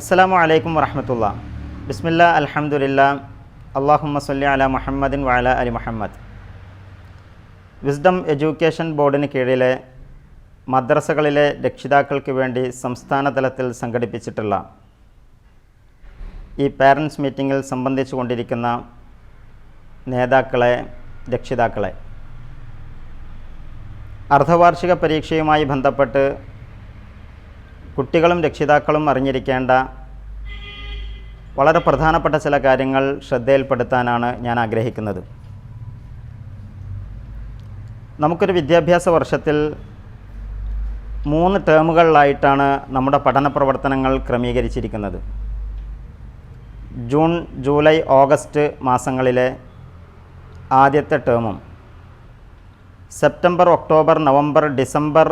അസ്സലാമു അലൈക്കും വറഹമത്തുള്ള. ബിസ്മില്ല അലഹമുല്ല അള്ളാഹുമ്മ സല്ലി അല മുഹമ്മദിൻ വഅല അലി മുഹമ്മദ്. വിസ്ഡം എഡ്യൂക്കേഷൻ ബോർഡിന് കീഴിലെ മദ്രസകളിലെ രക്ഷിതാക്കൾക്ക് വേണ്ടി സംസ്ഥാന തലത്തിൽ സംഘടിപ്പിച്ചിട്ടുള്ള ഈ പാരൻസ് മീറ്റിങ്ങിൽ സംബന്ധിച്ചു കൊണ്ടിരിക്കുന്ന നേതാക്കളെ രക്ഷിതാക്കളെ. അർദ്ധവാർഷിക പരീക്ഷയുമായി ബന്ധപ്പെട്ട് കുട്ടികളും രക്ഷിതാക്കളും അറിഞ്ഞിരിക്കേണ്ട വളരെ പ്രധാനപ്പെട്ട ചില കാര്യങ്ങൾ ശ്രദ്ധയിൽപ്പെടുത്താനാണ് ഞാൻ ആഗ്രഹിക്കുന്നത്. നമുക്കൊരു വിദ്യാഭ്യാസ വർഷത്തിൽ മൂന്ന് ടേമുകളിലായിട്ടാണ് നമ്മുടെ പഠന പ്രവർത്തനങ്ങൾ ക്രമീകരിച്ചിരിക്കുന്നത്. ജൂൺ ജൂലൈ ഓഗസ്റ്റ് മാസങ്ങളിലെ ആദ്യത്തെ ടേമും. സെപ്റ്റംബർ ഒക്ടോബർ നവംബർ ഡിസംബർ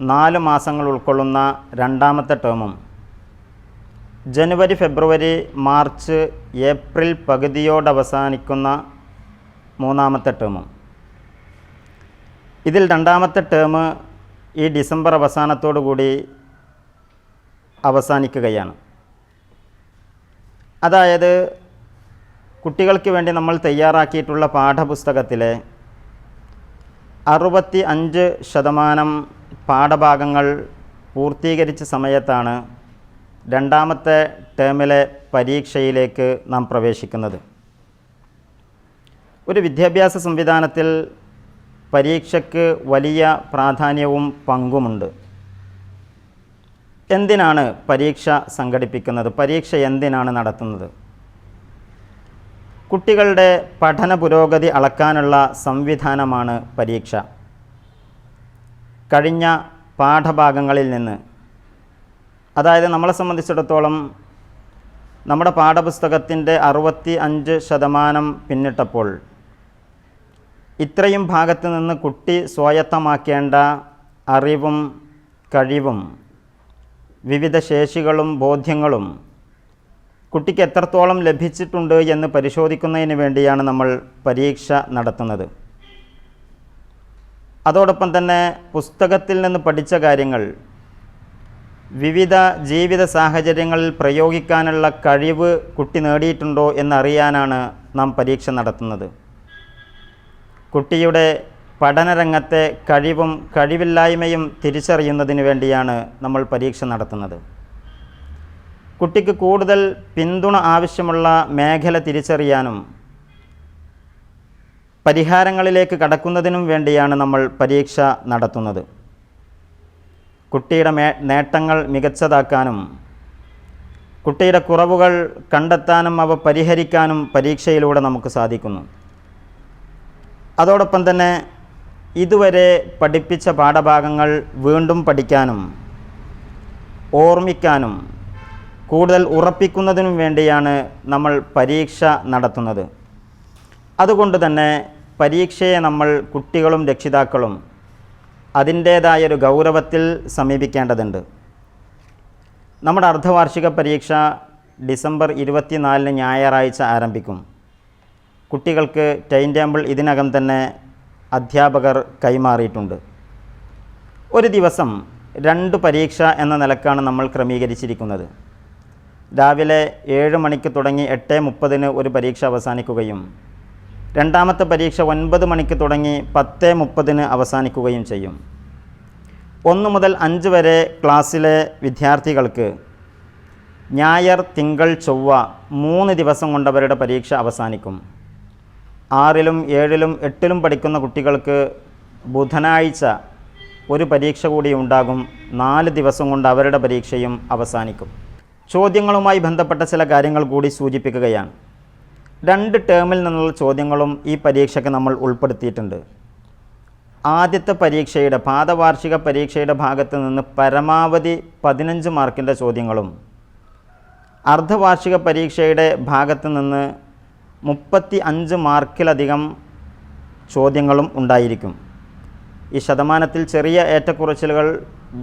നാല് മാസങ്ങൾ ഉൾക്കൊള്ളുന്ന രണ്ടാമത്തെ ടേമും. ജനുവരി ഫെബ്രുവരി മാർച്ച് ഏപ്രിൽ പകുതിയോട് അവസാനിക്കുന്ന മൂന്നാമത്തെ ടേമും. ഇതിൽ രണ്ടാമത്തെ ടേം ഈ ഡിസംബർ അവസാനത്തോടു കൂടി അവസാനിക്കുകയാണ്. അതായത് കുട്ടികൾക്ക് വേണ്ടി നമ്മൾ തയ്യാറാക്കിയിട്ടുള്ള പാഠപുസ്തകത്തിലെ അറുപത്തി അഞ്ച് ശതമാനം പാഠഭാഗങ്ങൾ പൂർത്തീകരിച്ച സമയത്താണ് രണ്ടാമത്തെ ടേമിലെ പരീക്ഷയിലേക്ക് നാം പ്രവേശിക്കുന്നത്. ഒരു വിദ്യാഭ്യാസ സംവിധാനത്തിൽ പരീക്ഷയ്ക്ക് വലിയ പ്രാധാന്യവും പങ്കുമുണ്ട്. എന്തിനാണ് പരീക്ഷ സംഘടിപ്പിക്കുന്നത്? പരീക്ഷ എന്തിനാണ് നടത്തുന്നത്? കുട്ടികളുടെ പഠന പുരോഗതി അളക്കാനുള്ള സംവിധാനമാണ് പരീക്ഷ. കഴിഞ്ഞ പാഠഭാഗങ്ങളിൽ നിന്ന്. അതായത് നമ്മളെ സംബന്ധിച്ചിടത്തോളം നമ്മുടെ പാഠപുസ്തകത്തിന്റെ അറുപത്തി അഞ്ച് ശതമാനം പിന്നിട്ടപ്പോൾ ഇത്രയും ഭാഗത്ത് നിന്ന് കുട്ടി സ്വായത്തമാക്കേണ്ട അറിവും കഴിവും വിവിധ ശേഷികളും ബോധ്യങ്ങളും കുട്ടിക്ക് എത്രത്തോളം ലഭിച്ചിട്ടുണ്ട് എന്ന് പരിശോധിക്കുന്നതിന് വേണ്ടിയാണ് നമ്മൾ പരീക്ഷ നടത്തുന്നത്. അതോടൊപ്പം തന്നെ പുസ്തകത്തിൽ നിന്ന് പഠിച്ച കാര്യങ്ങൾ വിവിധ ജീവിത സാഹചര്യങ്ങളിൽ പ്രയോഗിക്കാനുള്ള കഴിവ് കുട്ടി നേടിയിട്ടുണ്ടോ എന്നറിയാനാണ് നാം പരീക്ഷ നടത്തുന്നത്. കുട്ടിയുടെ പഠനരംഗത്തെ കഴിവും കഴിവില്ലായ്മയും തിരിച്ചറിയുന്നതിന് വേണ്ടിയാണ് നമ്മൾ പരീക്ഷ നടത്തുന്നത്. കുട്ടിക്ക് കൂടുതൽ പിന്തുണ ആവശ്യമുള്ള മേഖല തിരിച്ചറിയാനും പരിഹാരങ്ങളിലേക്ക് കടക്കുന്നതിനും വേണ്ടിയാണ് നമ്മൾ പരീക്ഷ നടത്തുന്നത്. കുട്ടിയുടെ നേട്ടങ്ങൾ മികച്ചതാക്കാനും കുട്ടിയുടെ കുറവുകൾ കണ്ടെത്താനും അവ പരിഹരിക്കാനും പരീക്ഷയിലൂടെ നമുക്ക് സാധിക്കുന്നു. അതോടൊപ്പം തന്നെ ഇതുവരെ പഠിപ്പിച്ച പാഠഭാഗങ്ങൾ വീണ്ടും പഠിക്കാനും ഓർമ്മിക്കാനും കൂടുതൽ ഉറപ്പിക്കുന്നതിനും വേണ്ടിയാണ് നമ്മൾ പരീക്ഷ നടത്തുന്നത്. അതുകൊണ്ട് തന്നെ പരീക്ഷയെ നമ്മൾ കുട്ടികളും രക്ഷിതാക്കളും അതിന്റേതായൊരു ഗൗരവത്തിൽ സമീപിക്കേണ്ടതുണ്ട്. നമ്മുടെ അർദ്ധവാർഷിക പരീക്ഷ ഡിസംബർ ഇരുപത്തിനാലിന് ഞായറാഴ്ച ആരംഭിക്കും. കുട്ടികൾക്ക് ടൈം ടേബിൾ ഇതിനകം തന്നെ അധ്യാപകർ കൈമാറിയിട്ടുണ്ട്. ഒരു ദിവസം രണ്ട് പരീക്ഷ എന്ന നിലക്കാണ് നമ്മൾ ക്രമീകരിച്ചിരിക്കുന്നത്. രാവിലെ ഏഴ് മണിക്ക് തുടങ്ങി എട്ട് മുപ്പതിന് ഒരു പരീക്ഷ അവസാനിക്കുകയും രണ്ടാമത്തെ പരീക്ഷ ഒൻപത് മണിക്ക് തുടങ്ങി പത്ത് മുപ്പതിന് അവസാനിക്കുകയും ചെയ്യും. ഒന്ന് മുതൽ അഞ്ച് വരെ ക്ലാസ്സിലെ വിദ്യാർത്ഥികൾക്ക് ഞായർ തിങ്കൾ ചൊവ്വ മൂന്ന് ദിവസം കൊണ്ടവരുടെ പരീക്ഷ അവസാനിക്കും. ആറിലും ഏഴിലും എട്ടിലും പഠിക്കുന്ന കുട്ടികൾക്ക് ബുധനാഴ്ച ഒരു പരീക്ഷ കൂടി ഉണ്ടാകും. നാല് ദിവസം കൊണ്ട് അവരുടെ പരീക്ഷയും അവസാനിക്കും. ചോദ്യങ്ങളുമായി ബന്ധപ്പെട്ട ചില കാര്യങ്ങൾ കൂടി സൂചിപ്പിക്കുകയാണ്. രണ്ട് ടേമിൽ നിന്നുള്ള ചോദ്യങ്ങളും ഈ പരീക്ഷയ്ക്ക് നമ്മൾ ഉൾപ്പെടുത്തിയിട്ടുണ്ട്. ആദ്യത്തെ പരീക്ഷയുടെ പാദവാർഷിക പരീക്ഷയുടെ ഭാഗത്ത് നിന്ന് പരമാവധി പതിനഞ്ച് മാർക്കിന്റെ ചോദ്യങ്ങളും അർദ്ധവാർഷിക പരീക്ഷയുടെ ഭാഗത്ത് നിന്ന് മുപ്പത്തി അഞ്ച് മാർക്കിലധികം ചോദ്യങ്ങളും ഉണ്ടായിരിക്കും. ഈ ശതമാനത്തിൽ ചെറിയ ഏറ്റക്കുറച്ചിലുകൾ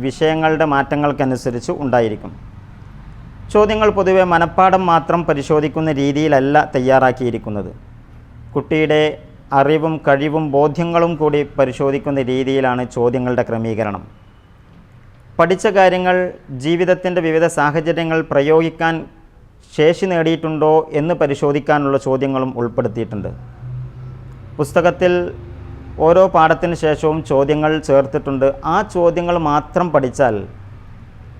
വിഷയങ്ങളുടെ മാറ്റങ്ങൾക്കനുസരിച്ച് ഉണ്ടായിരിക്കും. ചോദ്യങ്ങൾ പൊതുവെ മനഃപ്പാഠം മാത്രം പരിശോധിക്കുന്ന രീതിയിലല്ല തയ്യാറാക്കിയിരിക്കുന്നത്. കുട്ടിയുടെ അറിവും കഴിവും ബോധ്യങ്ങളും കൂടി പരിശോധിക്കുന്ന രീതിയിലാണ് ചോദ്യങ്ങളുടെ ക്രമീകരണം. പഠിച്ച കാര്യങ്ങൾ ജീവിതത്തിന്റെ വിവിധ സാഹചര്യങ്ങൾ പ്രയോഗിക്കാൻ ശേഷി നേടിയിട്ടുണ്ടോ എന്ന് പരിശോധിക്കാനുള്ള ചോദ്യങ്ങളും ഉൾപ്പെടുത്തിയിട്ടുണ്ട്. പുസ്തകത്തിൽ ഓരോ പാഠത്തിന് ശേഷവും ചോദ്യങ്ങൾ ചേർത്തിട്ടുണ്ട്. ആ ചോദ്യങ്ങൾ മാത്രം പഠിച്ചാൽ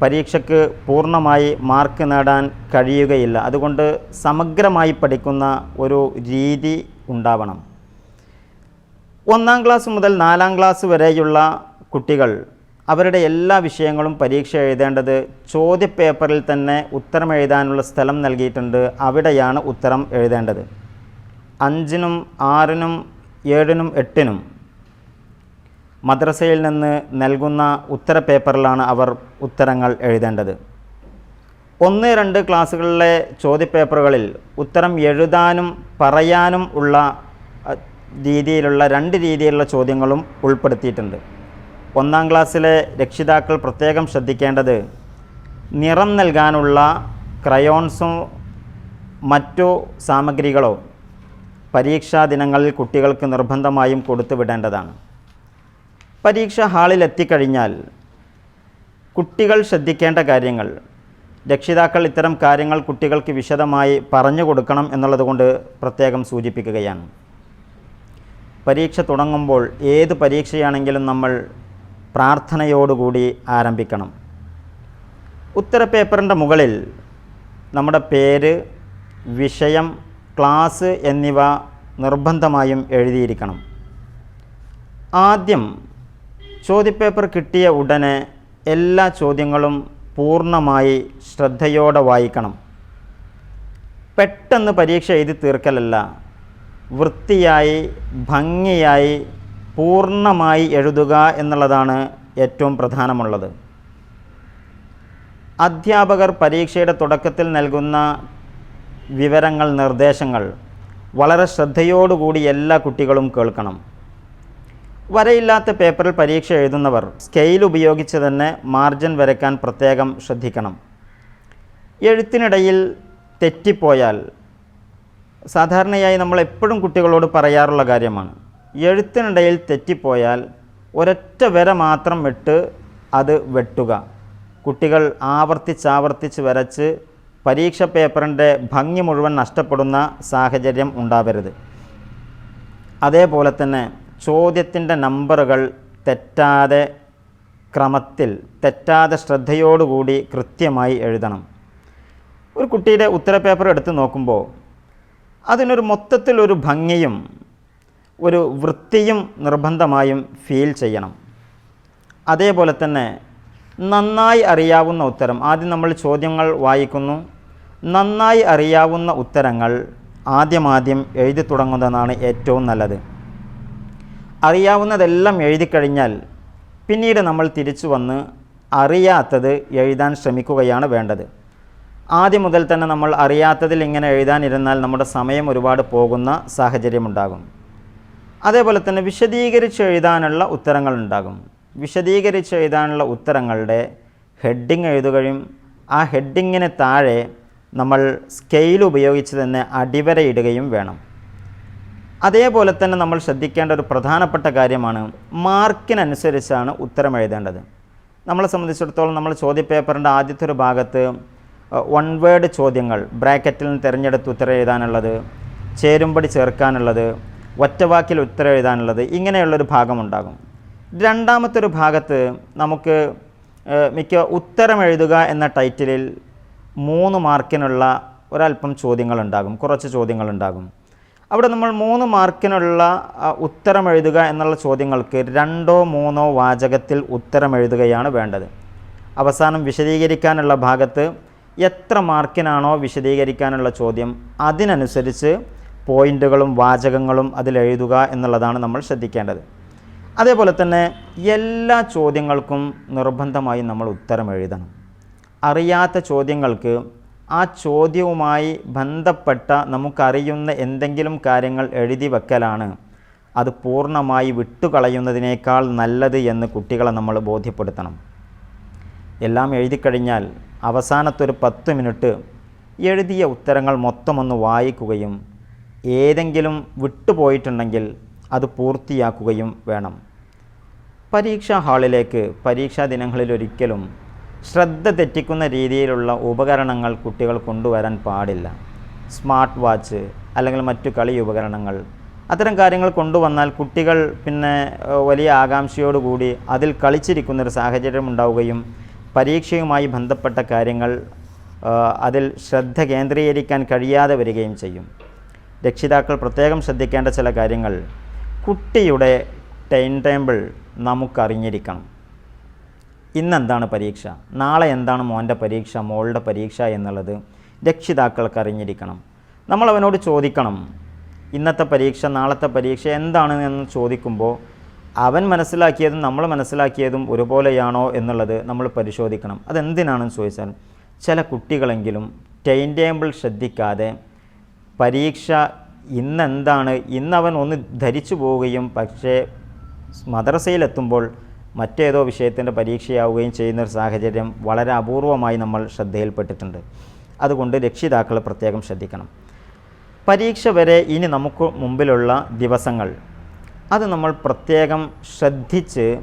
പരീക്ഷയ്ക്ക് പൂർണമായി മാർക്ക് നേടാൻ കഴിയുകയില്ല. അതുകൊണ്ട് സമഗ്രമായി പഠിക്കുന്ന ഒരു രീതി ഉണ്ടാവണം. ഒന്നാം ക്ലാസ് മുതൽ നാലാം ക്ലാസ് വരെയുള്ള കുട്ടികൾ അവരുടെ എല്ലാ വിഷയങ്ങളും പരീക്ഷ എഴുതേണ്ടത് ചോദ്യപേപ്പറിൽ തന്നെ ഉത്തരം എഴുതാനുള്ള സ്ഥലം നൽകിയിട്ടുണ്ട്. അവിടെയാണ് ഉത്തരം എഴുതേണ്ടത്. അഞ്ചിനും ആറിനും ഏഴിനും എട്ടിനും മദ്രസയിൽ നിന്ന് നൽകുന്ന ഉത്തര പേപ്പറിലാണ് അവർ ഉത്തരങ്ങൾ എഴുതേണ്ടത്. ഒന്ന് രണ്ട് ക്ലാസ്സുകളിലെ ചോദ്യപേപ്പറുകളിൽ ഉത്തരം എഴുതാനും പറയാനും ഉള്ള രീതിയിലുള്ള രണ്ട് രീതിയിലുള്ള ചോദ്യങ്ങളും ഉൾപ്പെടുത്തിയിട്ടുണ്ട്. ഒന്നാം ക്ലാസ്സിലെ രക്ഷിതാക്കൾ പ്രത്യേകം ശ്രദ്ധിക്കേണ്ടത് നിറം നൽകാനുള്ള ക്രയോൺസോ മറ്റു സാമഗ്രികളോ പരീക്ഷാ ദിനങ്ങളിൽ കുട്ടികൾക്ക് നിർബന്ധമായും കൊടുത്തു വിടേണ്ടതാണ് പരീക്ഷ ഹാളിൽ എത്തിക്കഴിഞ്ഞാൽ കുട്ടികൾ ശ്രദ്ധിക്കേണ്ട കാര്യങ്ങൾ. രക്ഷിതാക്കൾ ഇത്തരം കാര്യങ്ങൾ കുട്ടികൾക്ക് വിശദമായി പറഞ്ഞു കൊടുക്കണം എന്നുള്ളതുകൊണ്ട് പ്രത്യേകം സൂചിപ്പിക്കുകയാണ്. പരീക്ഷ തുടങ്ങുമ്പോൾ ഏത് പരീക്ഷയാണെങ്കിലും നമ്മൾ പ്രാർത്ഥനയോടുകൂടി ആരംഭിക്കണം. ഉത്തര പേപ്പറിന്റെ മുകളിൽ നമ്മുടെ പേര് വിഷയം ക്ലാസ് എന്നിവ നിർബന്ധമായും എഴുതിയിരിക്കണം. ആദ്യം ചോദ്യപേപ്പർ കിട്ടിയ ഉടനെ എല്ലാ ചോദ്യങ്ങളും പൂർണമായി ശ്രദ്ധയോടെ വായിക്കണം. പെട്ടെന്ന് പരീക്ഷ എഴുതി തീർക്കലല്ല. വൃത്തിയായി ഭംഗിയായി പൂർണമായി എഴുതുക എന്നുള്ളതാണ് ഏറ്റവും പ്രധാനമുള്ളത്. അധ്യാപകർ പരീക്ഷയുടെ തുടക്കത്തിൽ നൽകുന്ന വിവരങ്ങൾ നിർദ്ദേശങ്ങൾ വളരെ ശ്രദ്ധയോടുകൂടി എല്ലാ കുട്ടികളും കേൾക്കണം. വരയില്ലാത്ത പേപ്പറിൽ പരീക്ഷ എഴുതുന്നവർ സ്കെയിൽ ഉപയോഗിച്ച് തന്നെ മാർജിൻ വരയ്ക്കാൻ പ്രത്യേകം ശ്രദ്ധിക്കണം. എഴുത്തിനിടയിൽ തെറ്റിപ്പോയാൽ സാധാരണയായി നമ്മൾ എപ്പോഴും കുട്ടികളോട് പറയാറുള്ള കാര്യമാണ്. എഴുത്തിനിടയിൽ തെറ്റിപ്പോയാൽ ഒരൊറ്റ വര മാത്രം ഇട്ട് അത് വെട്ടുക. കുട്ടികൾ ആവർത്തിച്ചാവർത്തിച്ച് വരച്ച് പരീക്ഷ പേപ്പറിന്റെ ഭംഗി മുഴുവൻ നഷ്ടപ്പെടുന്ന സാഹചര്യം ഉണ്ടാവരുത്. അതേപോലെ തന്നെ ചോദ്യത്തിന്റെ നമ്പറുകൾ തെറ്റാതെ ക്രമത്തിൽ തെറ്റാതെ ശ്രദ്ധയോടുകൂടി കൃത്യമായി എഴുതണം. ഒരു കുട്ടിയുടെ ഉത്തരപേപ്പർ എടുത്ത് നോക്കുമ്പോൾ അതിനൊരു മൊത്തത്തിലൊരു ഭംഗിയും ഒരു വൃത്തിയും നിർബന്ധമായും ഫീൽ ചെയ്യണം. അതേപോലെ തന്നെ നന്നായി അറിയാവുന്ന ഉത്തരം ആദ്യം നമ്മൾ ചോദ്യങ്ങൾ വായിക്കുന്നു. നന്നായി അറിയാവുന്ന ഉത്തരങ്ങൾ ആദ്യമാദ്യം എഴുതി തുടങ്ങുന്നതാണ് ഏറ്റവും നല്ലത്. അറിയാവുന്നതെല്ലാം എഴുതി കഴിഞ്ഞാൽ പിന്നീട് നമ്മൾ തിരിച്ചു വന്ന് അറിയാത്തത് എഴുതാൻ ശ്രമിക്കുകയാണ് വേണ്ടത്. ആദ്യം മുതൽ തന്നെ നമ്മൾ അറിയാത്തതിൽ ഇങ്ങനെ എഴുതാനിരുന്നാൽ നമ്മുടെ സമയം ഒരുപാട് പോകുന്ന സാഹചര്യമുണ്ടാകും. അതേപോലെ തന്നെ വിശദീകരിച്ച് എഴുതാനുള്ള ഉത്തരങ്ങൾ ഉണ്ടാകും വിശദീകരിച്ച് എഴുതാനുള്ള ഉത്തരങ്ങളുടെ ഹെഡിങ് എഴുതുകയും ആ ഹെഡിങ്ങിന് താഴെ നമ്മൾ സ്കെയിൽ ഉപയോഗിച്ച് തന്നെ അടിവരയിടുകയും വേണം. അതേപോലെ തന്നെ നമ്മൾ ശ്രദ്ധിക്കേണ്ട ഒരു പ്രധാനപ്പെട്ട കാര്യമാണ് മാർക്കിനനുസരിച്ചാണ് ഉത്തരം എഴുതേണ്ടത്. നമ്മളെ സംബന്ധിച്ചിടത്തോളം നമ്മൾ ചോദ്യപേപ്പറിന്റെ ആദ്യത്തെ ഒരു ഭാഗത്ത് വൺ വേർഡ് ചോദ്യങ്ങൾ ബ്രാക്കറ്റിൽ നിന്ന് തിരഞ്ഞെടുത്ത് ഉത്തരം എഴുതാനുള്ളത് ചേരുംപടി ചേർക്കാനുള്ളത് ഒറ്റവാക്കിൽ ഉത്തരം എഴുതാനുള്ളത് ഇങ്ങനെയുള്ളൊരു ഭാഗമുണ്ടാകും. രണ്ടാമത്തെ ഒരു ഭാഗത്ത് നമുക്ക് മിക്ക ഉത്തരം എഴുതുക എന്ന ടൈറ്റിലിൽ മൂന്ന് മാർക്കിനുള്ള ഒരല്പം ചോദ്യങ്ങളുണ്ടാകും കുറച്ച് ചോദ്യങ്ങളുണ്ടാകും. അവിടെ നമ്മൾ മൂന്ന് മാർക്കിനുള്ള ഉത്തരം എഴുതുക എന്നുള്ള ചോദ്യങ്ങൾക്ക് രണ്ടോ മൂന്നോ വാചകത്തിൽ ഉത്തരം എഴുതുകയാണ് വേണ്ടത്. അവസാനം വിശദീകരിക്കാനുള്ള ഭാഗത്ത് എത്ര മാർക്കിനാണോ വിശദീകരിക്കാനുള്ള ചോദ്യം അതിനനുസരിച്ച് പോയിന്റുകളും വാചകങ്ങളും അതിൽ എഴുതുക എന്നുള്ളതാണ് നമ്മൾ ശ്രദ്ധിക്കേണ്ടത്. അതേപോലെ തന്നെ എല്ലാ ചോദ്യങ്ങൾക്കും നിർബന്ധമായി നമ്മൾ ഉത്തരം എഴുതണം. അറിയാത്ത ചോദ്യങ്ങൾക്ക് ആ ചോദ്യവുമായി ബന്ധപ്പെട്ട നമുക്കറിയുന്ന എന്തെങ്കിലും കാര്യങ്ങൾ എഴുതി വെക്കലാണ്. അത് പൂർണമായി വിട്ടുകളയുന്നതിനേക്കാൾ നല്ലത് എന്ന് കുട്ടികളെ നമ്മൾ ബോധ്യപ്പെടുത്തണം. എല്ലാം എഴുതിക്കഴിഞ്ഞാൽ അവസാനത്തെ ഒരു പത്ത് മിനിറ്റ് എഴുതിയ ഉത്തരങ്ങൾ മൊത്തമൊന്ന് വായിക്കുകയും ഏതെങ്കിലും വിട്ടുപോയിട്ടുണ്ടെങ്കിൽ അത് പൂർത്തിയാക്കുകയും വേണം. പരീക്ഷാ ഹാളിലേക്ക് പരീക്ഷാ ദിനങ്ങളിൽ ഒരിക്കലും ശ്രദ്ധ തെറ്റിക്കുന്ന രീതിയിലുള്ള ഉപകരണങ്ങൾ കുട്ടികൾ കൊണ്ടുവരാൻ പാടില്ല. സ്മാർട്ട് വാച്ച് അല്ലെങ്കിൽ മറ്റു കളി ഉപകരണങ്ങൾ. അത്തരം കാര്യങ്ങൾ കൊണ്ടുവന്നാൽ കുട്ടികൾ പിന്നെ വലിയ ആകാംക്ഷയോടുകൂടി അതിൽ കളിച്ചിരിക്കുന്ന ഒരു സാഹചര്യം ഉണ്ടാവുകയും പരീക്ഷയുമായി ബന്ധപ്പെട്ട കാര്യങ്ങൾ അതിൽ ശ്രദ്ധ കേന്ദ്രീകരിക്കാൻ കഴിയാതെ വരികയും ചെയ്യും. രക്ഷിതാക്കൾ പ്രത്യേകം ശ്രദ്ധിക്കേണ്ട ചില കാര്യങ്ങൾ. കുട്ടിയുടെ ടൈം ടേബിൾ നമുക്കറിഞ്ഞിരിക്കണം. ഇന്നെന്താണ് പരീക്ഷ? നാളെ എന്താണ് മോന്റെ പരീക്ഷ മോളുടെ പരീക്ഷ എന്നുള്ളത് രക്ഷിതാക്കൾക്ക് അറിഞ്ഞിരിക്കണം. നമ്മൾ അവനോട് ചോദിക്കണം ഇന്നത്തെ പരീക്ഷ നാളത്തെ പരീക്ഷ എന്താണ് എന്ന് ചോദിക്കുമ്പോൾ അവൻ മനസ്സിലാക്കിയതും നമ്മൾ മനസ്സിലാക്കിയതും ഒരുപോലെയാണോ എന്നുള്ളത് നമ്മൾ പരിശോധിക്കണം. അതെന്തിനാണെന്ന് ചോദിച്ചാൽ ചില കുട്ടികളെങ്കിലും ടൈം ടേബിൾ ശ്രദ്ധിക്കാതെ പരീക്ഷ ഇന്നെന്താണ് ഇന്നവൻ ഒന്ന് ധരിച്ചു പോവുകയും പക്ഷേ മദ്രസയിലെത്തുമ്പോൾ മറ്റേതോ വിഷയത്തിന്റെ പരീക്ഷയാവുകയും ചെയ്യുന്ന ഒരു സാഹചര്യം വളരെ അപൂർവമായി നമ്മൾ ശ്രദ്ധയിൽപ്പെട്ടിട്ടുണ്ട്. അതുകൊണ്ട് രക്ഷിതാക്കൾ പ്രത്യേകം ശ്രദ്ധിക്കണം. പരീക്ഷ വരെ ഇനി നമുക്ക് മുമ്പിലുള്ള ദിവസങ്ങൾ. അത് നമ്മൾ പ്രത്യേകം ശ്രദ്ധിച്ച്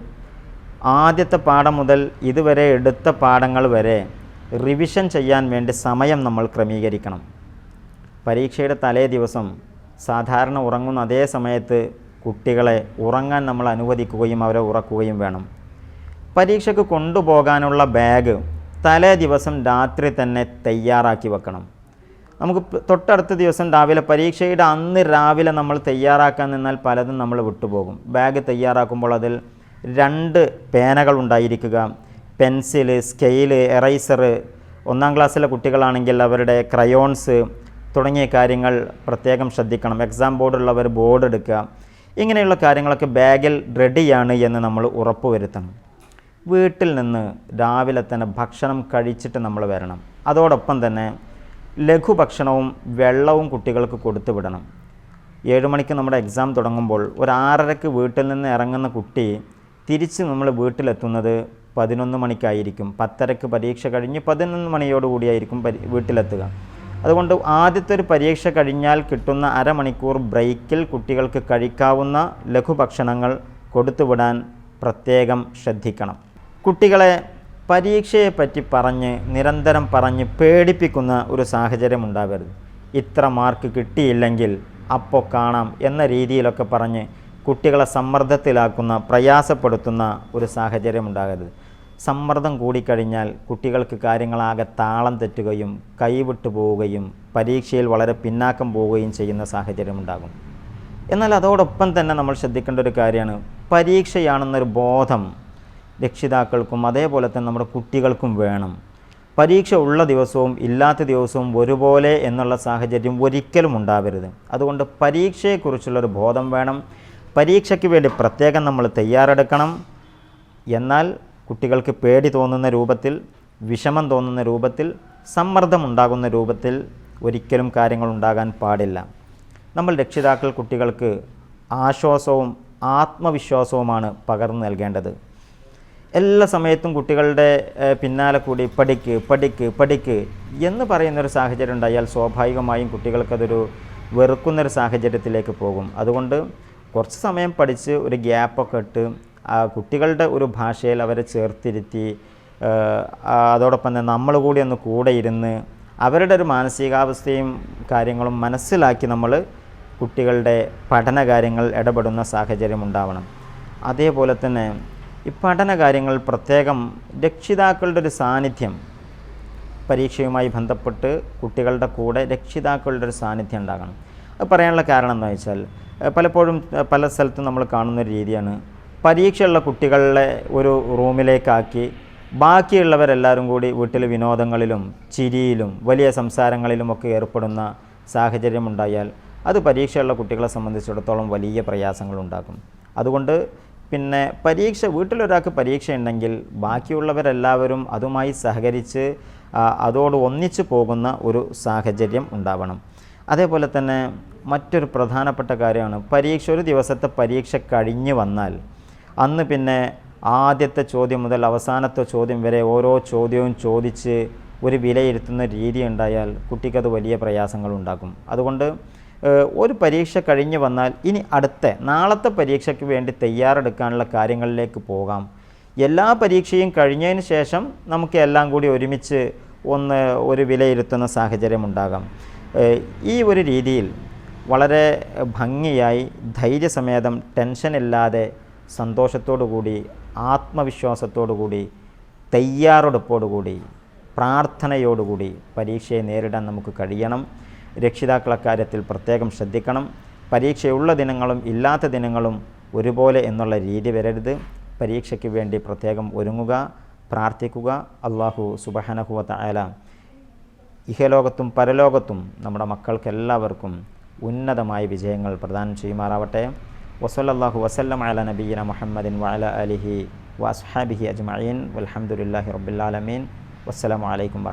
ആദ്യത്തെ പാഠം മുതൽ ഇതുവരെ എടുത്ത പാഠങ്ങൾ വരെ റിവിഷൻ ചെയ്യാൻ വേണ്ടി സമയം നമ്മൾ ക്രമീകരിക്കണം. പരീക്ഷയുടെ തലേ ദിവസം സാധാരണ ഉറങ്ങുന്ന അതേ സമയത്ത് കുട്ടികളെ ഉറങ്ങാൻ നമ്മൾ അനുവദിക്കുകയും അവരെ ഉറക്കുകയും വേണം. പരീക്ഷയ്ക്ക് കൊണ്ടുപോകാനുള്ള ബാഗ് തലേ ദിവസം രാത്രി തന്നെ തയ്യാറാക്കി വെക്കണം. നമുക്ക് തൊട്ടടുത്ത ദിവസം രാവിലെ പരീക്ഷയുടെ അന്ന് രാവിലെ നമ്മൾ തയ്യാറാക്കാൻ നിന്നാൽ പലതും നമ്മൾ വിട്ടുപോകും. ബാഗ് തയ്യാറാക്കുമ്പോൾ അതിൽ രണ്ട് പേനകൾ ഉണ്ടായിരിക്കുക. പെൻസിൽ സ്കെയിൽ എറൈസർ ഒന്നാം ക്ലാസ്സിലെ കുട്ടികളാണെങ്കിൽ അവരുടെ ക്രയോൺസ് തുടങ്ങിയ കാര്യങ്ങൾ പ്രത്യേകം ശ്രദ്ധിക്കണം. എക്സാം ബോർഡുള്ളവർ ബോർഡ് എടുക്കുക. ഇങ്ങനെയുള്ള കാര്യങ്ങളൊക്കെ ബാഗിൽ റെഡിയാണ് എന്ന് നമ്മൾ ഉറപ്പുവരുത്തണം. വീട്ടിൽ നിന്ന് രാവിലെ തന്നെ ഭക്ഷണം കഴിച്ചിട്ട് നമ്മൾ വരണം. അതോടൊപ്പം തന്നെ ലഘുഭക്ഷണവും വെള്ളവും കുട്ടികൾക്ക് കൊടുത്തു വിടണം. ഏഴ് മണിക്ക് നമ്മുടെ എക്സാം തുടങ്ങുമ്പോൾ ഒരു ആറരയ്ക്ക് വീട്ടിൽ നിന്ന് ഇറങ്ങുന്ന കുട്ടി തിരിച്ച് നമ്മൾ വീട്ടിലെത്തുന്നത് പതിനൊന്ന് മണിക്കായിരിക്കും. പത്തരക്ക് പരീക്ഷ കഴിഞ്ഞ് പതിനൊന്ന് മണിയോടുകൂടിയായിരിക്കും വീട്ടിലെത്തുക. അതുകൊണ്ട് ആദ്യത്തെ ഒരു പരീക്ഷ കഴിഞ്ഞാൽ കിട്ടുന്ന അരമണിക്കൂർ ബ്രേക്കിൽ കുട്ടികൾക്ക് കഴിക്കാവുന്ന ലഘുഭക്ഷണങ്ങൾ കൊടുത്തുവിടാൻ പ്രത്യേകം ശ്രദ്ധിക്കണം. കുട്ടികളെ പരീക്ഷയെപ്പറ്റി പറഞ്ഞ് നിരന്തരം പറഞ്ഞ് പേടിപ്പിക്കുന്ന ഒരു സാഹചര്യം ഉണ്ടാകരുത് ഇത്ര മാർക്ക് കിട്ടിയില്ലെങ്കിൽ അപ്പോൾ കാണാം എന്ന രീതിയിലൊക്കെ പറഞ്ഞ് കുട്ടികളെ സമ്മർദ്ദത്തിലാക്കുന്ന പ്രയാസപ്പെടുത്തുന്ന ഒരു സാഹചര്യം ഉണ്ടാകരുത്. സമ്മർദ്ദം കൂടിക്കഴിഞ്ഞാൽ കുട്ടികൾക്ക് കാര്യങ്ങളാകെ താളം തെറ്റുകയും കൈവിട്ടു പോവുകയും പരീക്ഷയിൽ വളരെ പിന്നാക്കം പോവുകയും ചെയ്യുന്ന സാഹചര്യം ഉണ്ടാകും. എന്നാൽ അതോടൊപ്പം തന്നെ നമ്മൾ ശ്രദ്ധിക്കേണ്ട ഒരു കാര്യമാണ്. പരീക്ഷയാണെന്നൊരു ബോധം രക്ഷിതാക്കൾക്കും അതേപോലെ തന്നെ നമ്മുടെ കുട്ടികൾക്കും വേണം. പരീക്ഷ ഉള്ള ദിവസവും ഇല്ലാത്ത ദിവസവും ഒരുപോലെ എന്നുള്ള സാഹചര്യം ഒരിക്കലും ഉണ്ടാവരുത്. അതുകൊണ്ട് പരീക്ഷയെക്കുറിച്ചുള്ളൊരു ബോധം വേണം. പരീക്ഷയ്ക്ക് വേണ്ടി പ്രത്യേകം നമ്മൾ തയ്യാറെടുക്കണം. എന്നാൽ കുട്ടികൾക്ക് പേടി തോന്നുന്ന രൂപത്തിൽ വിഷമം തോന്നുന്ന രൂപത്തിൽ സമ്മർദ്ദമുണ്ടാകുന്ന രൂപത്തിൽ ഒരിക്കലും കാര്യങ്ങൾ ഉണ്ടാകാൻ പാടില്ല. നമ്മൾ രക്ഷിതാക്കൾ കുട്ടികൾക്ക് ആശ്വാസവും ആത്മവിശ്വാസവുമാണ് പകർന്നു നൽകേണ്ടത്. എല്ലാ സമയത്തും കുട്ടികളുടെ പിന്നാലെ കൂടി പഠിക്ക് പഠിക്ക് പഠിക്ക് എന്ന് പറയുന്നൊരു സാഹചര്യം ഉണ്ടായാൽ സ്വാഭാവികമായും കുട്ടികൾക്കതൊരു വെറുക്കുന്നൊരു സാഹചര്യത്തിലേക്ക് പോകും. അതുകൊണ്ട് കുറച്ച് സമയം പഠിച്ച് ഒരു ഗ്യാപ്പൊക്കെ ഇട്ട് കുട്ടികളുടെ ഒരു ഭാഷയിൽ അവരെ ചേർത്തിരുത്തി അതോടൊപ്പം തന്നെ നമ്മൾ കൂടി ഒന്ന് കൂടെ ഇരുന്ന് അവരുടെ ഒരു മാനസികാവസ്ഥയും കാര്യങ്ങളും മനസ്സിലാക്കി നമ്മൾ കുട്ടികളുടെ പഠന കാര്യങ്ങൾ ഇടപെടുന്ന സാഹചര്യം ഉണ്ടാവണം. അതേപോലെ തന്നെ ഈ പഠന കാര്യങ്ങൾ പ്രത്യേകം രക്ഷിതാക്കളുടെ ഒരു സാന്നിധ്യം പരീക്ഷയുമായി ബന്ധപ്പെട്ട് കുട്ടികളുടെ കൂടെ രക്ഷിതാക്കളുടെ ഒരു സാന്നിധ്യം ഉണ്ടാകണം. അത് പറയാനുള്ള കാരണം എന്താ വെച്ചാൽ പലപ്പോഴും പല സ്ഥലത്തും നമ്മൾ കാണുന്ന ഒരു രീതിയാണ് പരീക്ഷയുള്ള കുട്ടികളെ ഒരു റൂമിലേക്കാക്കി ബാക്കിയുള്ളവരെല്ലാവരും കൂടി വീട്ടിൽ വിനോദങ്ങളിലും ചിരിയിലും വലിയ സംസാരങ്ങളിലും ഒക്കെ ഏർപ്പെടുന്ന സാഹചര്യം ഉണ്ടായാൽ അത് പരീക്ഷയുള്ള കുട്ടികളെ സംബന്ധിച്ചിടത്തോളം വലിയ പ്രയാസങ്ങളുണ്ടാക്കും. അതുകൊണ്ട് പിന്നെ പരീക്ഷ വീട്ടിലൊരാൾക്ക് പരീക്ഷ ഉണ്ടെങ്കിൽ ബാക്കിയുള്ളവരെല്ലാവരും അതുമായി സഹകരിച്ച് അതോട് ഒന്നിച്ചു പോകുന്ന ഒരു സാഹചര്യം ഉണ്ടാവണം. അതേപോലെ തന്നെ മറ്റൊരു പ്രധാനപ്പെട്ട കാര്യമാണ് പരീക്ഷ ഒരു ദിവസത്തെ പരീക്ഷ കഴിഞ്ഞ് വന്നാൽ അന്ന് പിന്നെ ആദ്യത്തെ ചോദ്യം മുതൽ അവസാനത്തെ ചോദ്യം വരെ ഓരോ ചോദ്യവും ചോദിച്ച് ഒരു വിലയിരുത്തുന്ന രീതി ഉണ്ടായാൽ കുട്ടിക്കത് വലിയ പ്രയാസങ്ങൾ ഉണ്ടാക്കും. അതുകൊണ്ട് ഒരു പരീക്ഷ കഴിഞ്ഞ് വന്നാൽ ഇനി അടുത്ത നാളത്തെ പരീക്ഷയ്ക്ക് വേണ്ടി തയ്യാറെടുക്കാനുള്ള കാര്യങ്ങളിലേക്ക് പോകാം. എല്ലാ പരീക്ഷയും കഴിഞ്ഞതിന് ശേഷം നമുക്ക് എല്ലാം കൂടി ഒരുമിച്ച് ഒന്ന് ഒരു വിലയിരുത്തുന്ന സാഹചര്യം ഉണ്ടാകാം. ഈ ഒരു രീതിയിൽ വളരെ ഭംഗിയായി ധൈര്യസമേതം ടെൻഷനില്ലാതെ സന്തോഷത്തോടു കൂടി ആത്മവിശ്വാസത്തോടു കൂടി തയ്യാറെടുപ്പോടുകൂടി പ്രാർത്ഥനയോടുകൂടി പരീക്ഷയെ നേരിടാൻ നമുക്ക് കഴിയണം. രക്ഷിതാക്കൾ അക്കാര്യത്തിൽ പ്രത്യേകം ശ്രദ്ധിക്കണം. പരീക്ഷയുള്ള ദിനങ്ങളും ഇല്ലാത്ത ദിനങ്ങളും ഒരുപോലെ എന്നുള്ള രീതി വരരുത്. പരീക്ഷയ്ക്ക് വേണ്ടി പ്രത്യേകം ഒരുങ്ങുക പ്രാർത്ഥിക്കുക. അള്ളാഹു സുബഹനഹുവത്ത അയല ഇഹലോകത്തും പരലോകത്തും നമ്മുടെ മക്കൾക്കെല്ലാവർക്കും ഉന്നതമായ വിജയങ്ങൾ പ്രദാനം ചെയ്യുമാറാവട്ടെ. وصلى الله وسلم على نبينا محمد وعلى آله وأصحابه أجمعين والحمد لله رب العالمين والسلام عليكم ورحمة